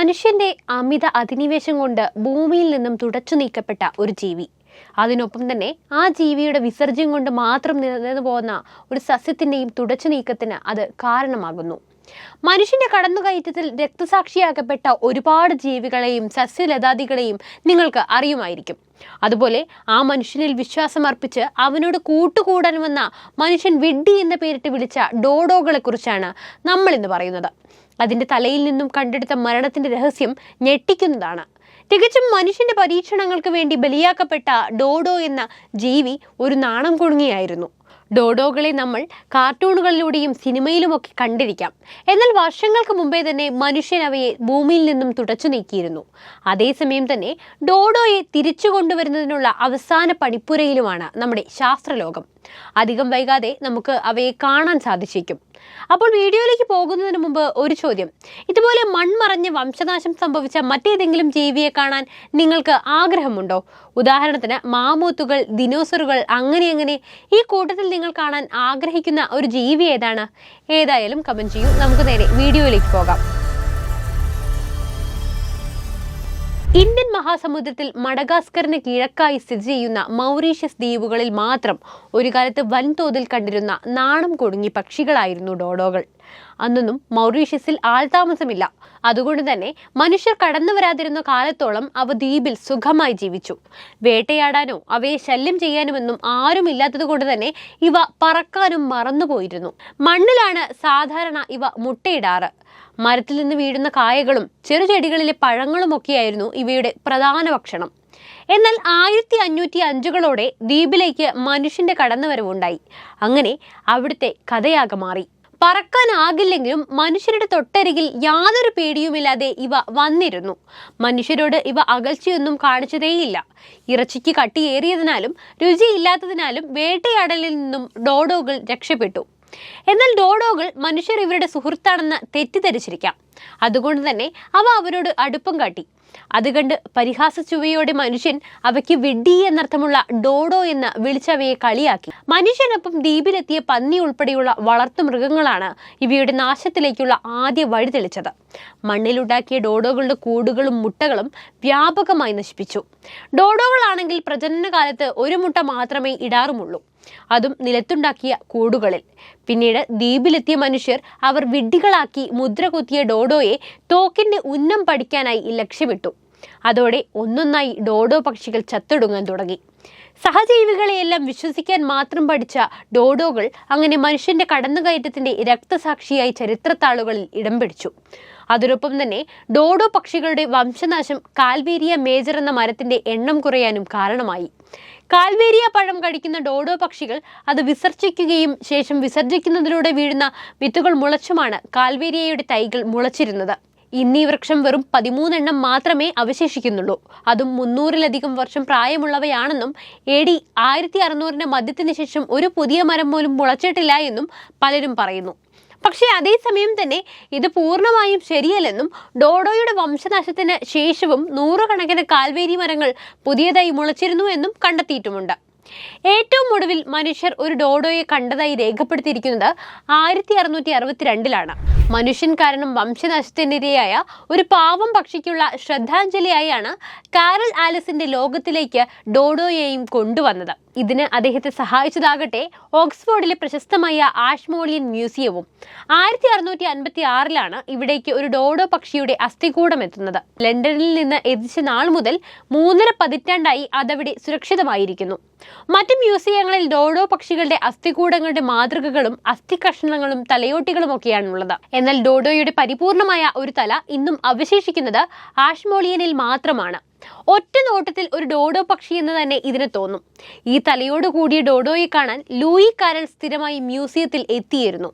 മനുഷ്യന്റെ അമിത അധിനിവേശം കൊണ്ട് ഭൂമിയിൽ നിന്നും തുടച്ചു നീക്കപ്പെട്ട ഒരു ജീവി. അതിനൊപ്പം തന്നെ ആ ജീവിയുടെ വിസർജ്യം കൊണ്ട് മാത്രം നിലനിന്നു പോകുന്ന ഒരു സസ്യത്തിന്റെയും തുടച്ചു നീക്കത്തിന് അത് കാരണമാകുന്നു. മനുഷ്യന്റെ കടന്നുകയറ്റത്തിൽ രക്തസാക്ഷിയാക്കപ്പെട്ട ഒരുപാട് ജീവികളെയും സസ്യലതാദികളെയും നിങ്ങൾക്ക് അറിയുമായിരിക്കും. അതുപോലെ ആ മനുഷ്യനിൽ വിശ്വാസം അർപ്പിച്ച് അവനോട് കൂട്ടുകൂടാൻ വന്ന മനുഷ്യൻ വിഡ്ഡി എന്ന പേരിട്ട് വിളിച്ച ഡോഡോകളെ കുറിച്ചാണ് നമ്മൾ ഇന്ന് പറയുന്നത്. അതിന്റെ തലയിൽ നിന്നും കണ്ടെടുത്ത മരണത്തിന്റെ രഹസ്യം ഞെട്ടിക്കുന്നതാണ്. തികച്ചും മനുഷ്യന്റെ പരീക്ഷണങ്ങൾക്ക് വേണ്ടി ബലിയാക്കപ്പെട്ട ഡോഡോ എന്ന ജീവി ഒരു നാണം കുടുങ്ങിയായിരുന്നു ഡോഡോകളെ നമ്മൾ കാർട്ടൂണുകളിലൂടെയും സിനിമയിലുമൊക്കെ കണ്ടിരിക്കാം. എന്നാൽ വർഷങ്ങൾക്ക് മുമ്പേ തന്നെ മനുഷ്യൻ അവയെ ഭൂമിയിൽ നിന്നും തുടച്ചു നീക്കിയിരുന്നു. അതേസമയം തന്നെ ഡോഡോയെ തിരിച്ചു കൊണ്ടുവരുന്നതിനുള്ള അവസാന പണിപ്പുരയിലുമാണ് നമ്മുടെ ശാസ്ത്രലോകം. അധികം വൈകാതെ നമുക്ക് അവയെ കാണാൻ സാധിച്ചേക്കും. അപ്പോൾ വീഡിയോയിലേക്ക് പോകുന്നതിന് മുമ്പ് ഒരു ചോദ്യം. ഇതുപോലെ മൺമറഞ്ഞ് വംശനാശം സംഭവിച്ച മറ്റേതെങ്കിലും ജീവിയെ കാണാൻ നിങ്ങൾക്ക് ആഗ്രഹമുണ്ടോ? ഉദാഹരണത്തിന് മാമൂത്തുകൾ ദിനോസറുകൾ അങ്ങനെ അങ്ങനെ ഈ കൂട്ടത്തിൽ നിങ്ങൾ കാണാൻ ആഗ്രഹിക്കുന്ന ഒരു ജീവി ഏതാണ്? ഏതായാലും കമന്റ് ചെയ്യൂ. നമുക്ക് നേരെ വീഡിയോയിലേക്ക് പോകാം. ഇന്ത്യൻ മഹാസമുദ്രത്തിൽ മഡഗാസ്കറിന് കിഴക്കായി സ്ഥിതി ചെയ്യുന്ന മൗറീഷ്യസ് ദ്വീപുകളിൽ മാത്രം ഒരു കാലത്ത് വൻതോതിൽ കണ്ടിരുന്ന നാണം കൊടുങ്ങി പക്ഷികളായിരുന്നു ഡോഡോകൾ. അന്നൊന്നും മൗറീഷ്യസിൽ ആൾതാമസമില്ല. അതുകൊണ്ട് തന്നെ മനുഷ്യർ കടന്നു വരാതിരുന്ന കാലത്തോളം അവ ദ്വീപിൽ സുഖമായി ജീവിച്ചു. വേട്ടയാടാനോ അവയെ ശല്യം ചെയ്യാനുമൊന്നും ആരുമില്ലാത്തത് കൊണ്ട് തന്നെ ഇവ പറക്കാനും മറന്നുപോയിരുന്നു. മണ്ണിലാണ് സാധാരണ ഇവ മുട്ടയിടാറ്. മരത്തിൽ നിന്ന് വീഴുന്ന കായകളും ചെറുചെടികളിലെ പഴങ്ങളുമൊക്കെയായിരുന്നു ഇവയുടെ പ്രധാന ഭക്ഷണം. എന്നാൽ ആയിരത്തി അഞ്ഞൂറ്റി അഞ്ചുകളോടെ ദ്വീപിലേക്ക് മനുഷ്യന്റെ കടന്നുവരവുണ്ടായി. അങ്ങനെ അവിടുത്തെ കഥയാകെ മാറി. പറക്കാനാകില്ലെങ്കിലും മനുഷ്യരുടെ തൊട്ടരികിൽ യാതൊരു പേടിയുമില്ലാതെ ഇവ വന്നിരുന്നു. മനുഷ്യരോട് ഇവ അകൽച്ചയൊന്നും കാണിച്ചതേയില്ല. ഇറച്ചിക്ക് കട്ടിയേറിയതിനാലും രുചിയില്ലാത്തതിനാലും വേട്ടയാടലിൽ നിന്നും ഡോഡോകൾ രക്ഷപ്പെട്ടു. എന്നാൽ ഡോഡോകൾ മനുഷ്യർ ഇവരുടെ സുഹൃത്താണെന്ന് തെറ്റിദ്ധരിച്ചിരിക്കാം. അതുകൊണ്ട് തന്നെ അവ അവരോട് അടുപ്പം കാട്ടി. അത് പരിഹാസ ചുവയോടെ മനുഷ്യൻ അവയ്ക്ക് വിഡ്ഡി എന്നർത്ഥമുള്ള ഡോഡോ എന്ന് വിളിച്ചവയെ കളിയാക്കി. മനുഷ്യനൊപ്പം ദ്വീപിലെത്തിയ പന്നി ഉൾപ്പെടെയുള്ള വളർത്തു മൃഗങ്ങളാണ് ഇവയുടെ നാശത്തിലേക്കുള്ള ആദ്യ വഴി തെളിച്ചത്. മണ്ണിലുണ്ടാക്കിയ ഡോഡോകളുടെ കൂടുകളും മുട്ടകളും വ്യാപകമായി നശിപ്പിച്ചു. ഡോഡോകളാണെങ്കിൽ പ്രജനന കാലത്ത് ഒരു മുട്ട മാത്രമേ ഇടാറുമുള്ളൂ. അതും നിലത്തുണ്ടാക്കിയ കൂടുകളിൽ. പിന്നീട് ദ്വീപിലെത്തിയ മനുഷ്യർ അവർ വിഡ്ഢികളാക്കി മുദ്ര കുത്തിയ ഡോഡോയെ തോക്കിന്റെ ഉന്നം പഠിക്കാനായി ലക്ഷ്യമിട്ടു. അതോടെ ഒന്നൊന്നായി ഡോഡോ പക്ഷികൾ ചത്തൊടുങ്ങാൻ തുടങ്ങി. സഹജീവികളെയെല്ലാം വിശ്വസിക്കാൻ മാത്രം പഠിച്ച ഡോഡോകൾ അങ്ങനെ മനുഷ്യന്റെ കടന്നുകയറ്റത്തിന്റെ രക്തസാക്ഷിയായി ചരിത്രത്താളുകളിൽ ഇടം പിടിച്ചു. അതിനൊപ്പം തന്നെ ഡോഡോ പക്ഷികളുടെ വംശനാശം കാൽവേരിയ മേജർ എന്ന മരത്തിന്റെ എണ്ണം കുറയാനും കാരണമായി. കാൽവേരിയ പഴം കഴിക്കുന്ന ഡോഡോ പക്ഷികൾ അത് വിസർജിക്കുകയും ശേഷം വിസർജിക്കുന്നതിലൂടെ വീഴുന്ന വിത്തുകൾ മുളച്ചുമാണ് കാൽവേരിയയുടെ തൈകൾ മുളച്ചിരുന്നത്. ഇന്ന് ഈ വൃക്ഷം വെറും പതിമൂന്നെണ്ണം മാത്രമേ അവശേഷിക്കുന്നുള്ളൂ. അതും മുന്നൂറിലധികം വർഷം പ്രായമുള്ളവയാണെന്നും എ ഡി ആയിരത്തി അറുന്നൂറിന്റെ മധ്യത്തിന് ശേഷം ഒരു പുതിയ മരം പോലും മുളച്ചിട്ടില്ല എന്നും പലരും പറയുന്നു. പക്ഷേ അതേസമയം തന്നെ ഇത് പൂർണമായും ശരിയല്ലെന്നും ഡോഡോയുടെ വംശനാശത്തിന് ശേഷവും നൂറുകണക്കിന് കാൽവേരി മരങ്ങൾ പുതിയതായി മുളച്ചിരുന്നു എന്നും കണ്ടെത്തിയിട്ടുമുണ്ട്. ഏറ്റവും ഒടുവിൽ മനുഷ്യർ ഒരു ഡോഡോയെ കണ്ടതായി രേഖപ്പെടുത്തിയിരിക്കുന്നത് ആയിരത്തി അറുന്നൂറ്റി അറുപത്തിരണ്ടിലാണ് മനുഷ്യൻ കാരണം വംശനാശത്തിനിരയായ ഒരു പാവം പക്ഷിക്കുള്ള ശ്രദ്ധാഞ്ജലിയായാണ് കാരൽ ആലിസിന്റെ ലോകത്തിലേക്ക് ഡോഡോയെയും കൊണ്ടുവന്നത്. ഇതിന് അദ്ദേഹത്തെ സഹായിച്ചതാകട്ടെ ഓക്സ്ഫോർഡിലെ പ്രശസ്തമായ ആഷ്മോളിയൻ മ്യൂസിയവും. ആയിരത്തി അറുന്നൂറ്റി അൻപത്തി ആറിലാണ് ഇവിടേക്ക് ഒരു ഡോഡോ പക്ഷിയുടെ അസ്ഥികൂടം എത്തുന്നത്. ലണ്ടനിൽ നിന്ന് എത്തിച്ച നാൾ മുതൽ മൂന്നര പതിറ്റാണ്ടായി അതവിടെ സുരക്ഷിതമായിരിക്കുന്നു. മറ്റ് മ്യൂസിയങ്ങളിൽ ഡോഡോ പക്ഷികളുടെ അസ്ഥികൂടങ്ങളുടെ മാതൃകകളും അസ്ഥികഷ്ണങ്ങളും തലയോട്ടികളും ഒക്കെയാണുള്ളത് എന്നാൽ ഡോഡോയുടെ പരിപൂർണമായ ഒരു തല ഇന്നും അവശേഷിക്കുന്നത് ആഷ്മോളിയനിൽ മാത്രമാണ്. ഒറ്റ നോട്ടത്തിൽ ഒരു ഡോഡോ പക്ഷി എന്ന് തന്നെ ഇതിന് തോന്നും. ഈ തലയോട് കൂടിയ ഡോഡോയെ കാണാൻ ലൂയി കാരൽ സ്ഥിരമായി മ്യൂസിയത്തിൽ എത്തിയിരുന്നു.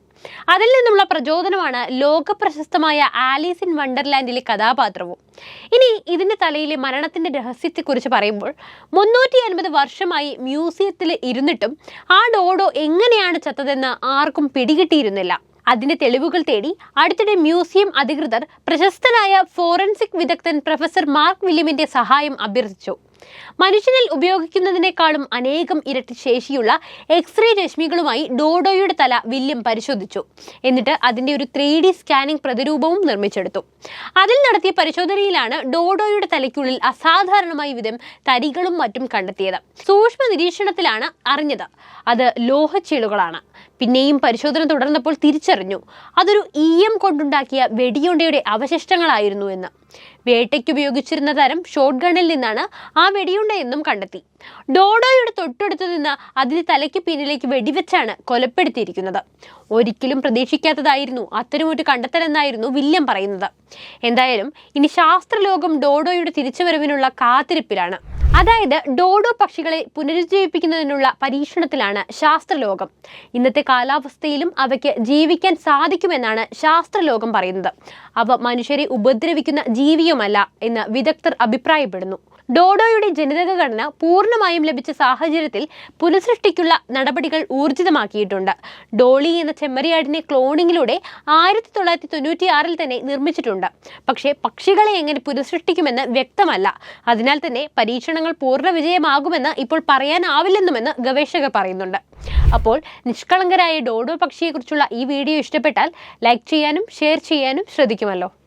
അതിൽ നിന്നുള്ള പ്രചോദനമാണ് ലോക പ്രശസ്തമായ ആലീസ് ഇൻ വണ്ടർലാൻഡിലെ കഥാപാത്രവും. ഇനി ഇതിന്റെ തലയിലെ മരണത്തിന്റെ രഹസ്യത്തെക്കുറിച്ച് പറയുമ്പോൾ മുന്നൂറ്റി അൻപത് വർഷമായി മ്യൂസിയത്തിൽ ഇരുന്നിട്ടും ആ ഡോഡോ എങ്ങനെയാണ് ചത്തതെന്ന് ആർക്കും പിടികിട്ടിയിരുന്നില്ല. അതിന്റെ തെളിവുകൾ തേടി അടുത്തിടെ മ്യൂസിയം അധികൃതർ പ്രശസ്തനായ ഫോറൻസിക് വിദഗ്ധൻ പ്രൊഫസർ മാർക്ക് വില്യമിന്റെ സഹായം അഭ്യർത്ഥിച്ചു. മനുഷ്യനിൽ ഉപയോഗിക്കുന്നതിനേക്കാളും അനേകം ഇരട്ടി ശേഷിയുള്ള എക്സ്റേ രശ്മികളുമായി ഡോഡോയുടെ തല വില്യം പരിശോധിച്ചു. എന്നിട്ട് അതിന്റെ ഒരു ത്രീ ഡി സ്കാനിംഗ് പ്രതിരൂപവും നിർമ്മിച്ചെടുത്തു. അതിൽ നടത്തിയ പരിശോധനയിലാണ് ഡോഡോയുടെ തലയ്ക്കുള്ളിൽ അസാധാരണമായ വിധം തരികളും മറ്റും കണ്ടെത്തിയത്. സൂക്ഷ്മ നിരീക്ഷണത്തിലാണ് അറിഞ്ഞത്. അത് ലോഹച്ചീളുകളാണ്. പിന്നെയും പരിശോധന തുടർന്നപ്പോൾ തിരിച്ചറിഞ്ഞു. അതൊരു ഈയം കൊണ്ടുണ്ടാക്കിയ വെടിയുണ്ടയുടെ അവശിഷ്ടങ്ങളായിരുന്നു എന്ന്. വേട്ടയ്ക്ക് ഉപയോഗിച്ചിരുന്ന തരം ഷോട്ട് ഗണ്ണിൽ നിന്നാണ് ആ വെടിയുണ്ട എന്നും കണ്ടെത്തി. ഡോഡോയുടെ തൊട്ടടുത്ത് നിന്ന് അതിന് തലയ്ക്ക് പിന്നിലേക്ക് വെടിവെച്ചാണ് കൊലപ്പെടുത്തിയിരിക്കുന്നത്. ഒരിക്കലും പ്രതീക്ഷിക്കാത്തതായിരുന്നു അത്തരമൊരു കണ്ടെത്തലെന്നായിരുന്നു വില്യം പറയുന്നത്. എന്തായാലും ഇനി ശാസ്ത്രലോകം ഡോഡോയുടെ തിരിച്ചുവരവിനുള്ള കാത്തിരിപ്പിലാണ്. അതായത് ഡോഡോ പക്ഷികളെ പുനരുജ്ജീവിപ്പിക്കുന്നതിനുള്ള പരീക്ഷണത്തിലാണ് ശാസ്ത്രലോകം. ഇന്നത്തെ കാലാവസ്ഥയിലും അവയ്ക്ക് ജീവിക്കാൻ സാധിക്കുമെന്നാണ് ശാസ്ത്രലോകം പറയുന്നത്. അവ മനുഷ്യരെ ഉപദ്രവിക്കുന്ന ജീവിയുമല്ല എന്ന് വിദഗ്ധർ അഭിപ്രായപ്പെടുന്നു. ഡോഡോയുടെ ജനിതക ഘടന പൂർണമായും ലഭിച്ച സാഹചര്യത്തിൽ പുനഃസൃഷ്ടിക്കുള്ള നടപടികൾ ഊർജിതമാക്കിയിട്ടുണ്ട്. ഡോളി എന്ന ചെമ്മരിയാടിനെ ക്ലോണിങ്ങിലൂടെ ആയിരത്തി തൊള്ളായിരത്തി തൊണ്ണൂറ്റി ആറിൽ തന്നെ നിർമ്മിച്ചിട്ടുണ്ട്. പക്ഷേ പക്ഷികളെ എങ്ങനെ പുനഃസൃഷ്ടിക്കുമെന്ന് വ്യക്തമല്ല. അതിനാൽ തന്നെ പരീക്ഷണങ്ങൾ പൂർണ വിജയമാകുമെന്ന് ഇപ്പോൾ പറയാനാവില്ലെന്നുമെന്ന് ഗവേഷകർ പറയുന്നുണ്ട്. അപ്പോൾ നിഷ്കളങ്കരായ ഡോഡോ പക്ഷിയെക്കുറിച്ചുള്ള ഈ വീഡിയോ ഇഷ്ടപ്പെട്ടാൽ ലൈക്ക് ചെയ്യാനും ഷെയർ ചെയ്യാനും ശ്രദ്ധിക്കുമല്ലോ.